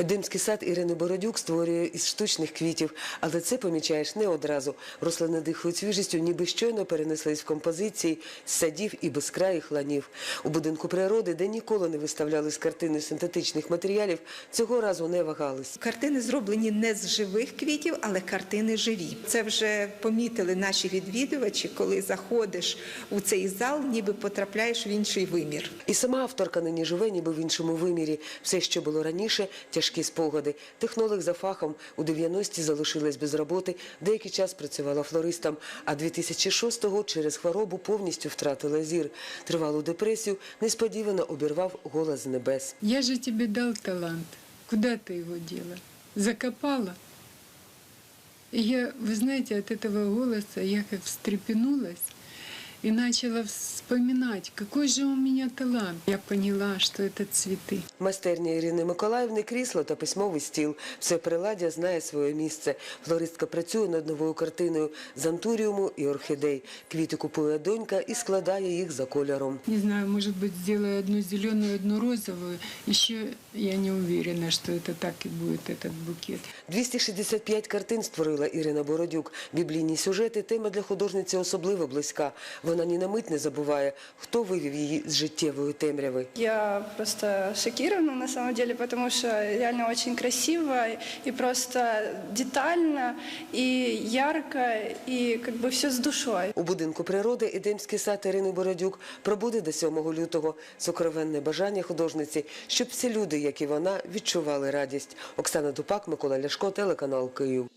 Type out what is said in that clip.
Едемський сад Ірини Бородюк створює із штучних квітів, але це помічаєш не одразу. Рослини дихають свіжістю, ніби щойно перенеслись в композиції з садів і безкраїх ланів. У будинку природи, де ніколи не виставляли з картини синтетичних матеріалів, цього разу не вагались. Картини зроблені не з живих квітів, але картини живі. Це вже помітили наші відвідувачі, коли заходиш у цей зал, ніби потрапляєш в інший вимір. І сама авторка нині живе, ніби в іншому вимірі. Все, що було раніше, тяжкі спогади. Технолог за фахом у 90-ті залишилась без роботи, деякий час працювала флористом, а 2006-го через хворобу повністю втратила зір. Тривалу депресію несподівано обірвав голос з небес. Я же тебе дал талант. Куда ты его дела? Закопала? И я, вы знаете, от этого голоса я как встрепенулась и начала вспоминать, какой же у меня талант. Я поняла, что это цветы. Майстерня Ірини Миколаївни, крісло та письмовий стіл. Все приладдя знає своє місце. Флористка працює над новою картиною з антуріуму і орхідей. Квіти купує донька і складає їх за кольором. Не знаю, может быть, сделаю одну зеленую, одну розовую. Еще я не уверена, что это так и будет, этот букет. 265 картин створила Ірина Бородюк. Біблійні сюжети – тема для художниці особливо близька. Вона ні на мить не забуває, хто вивів її з життєвої темряви. Я просто шокирована на самом деле, потому что реально очень красиво и просто детально, и ярко, и как бы все с душой. У будинку природи Едемський сад Ірини Бородюк пробуде до 7 лютого. Сокровенне бажання художниці, щоб всі люди, як і вона, відчували радість. Оксана Дупак, Микола Ляшко, телеканал Київ.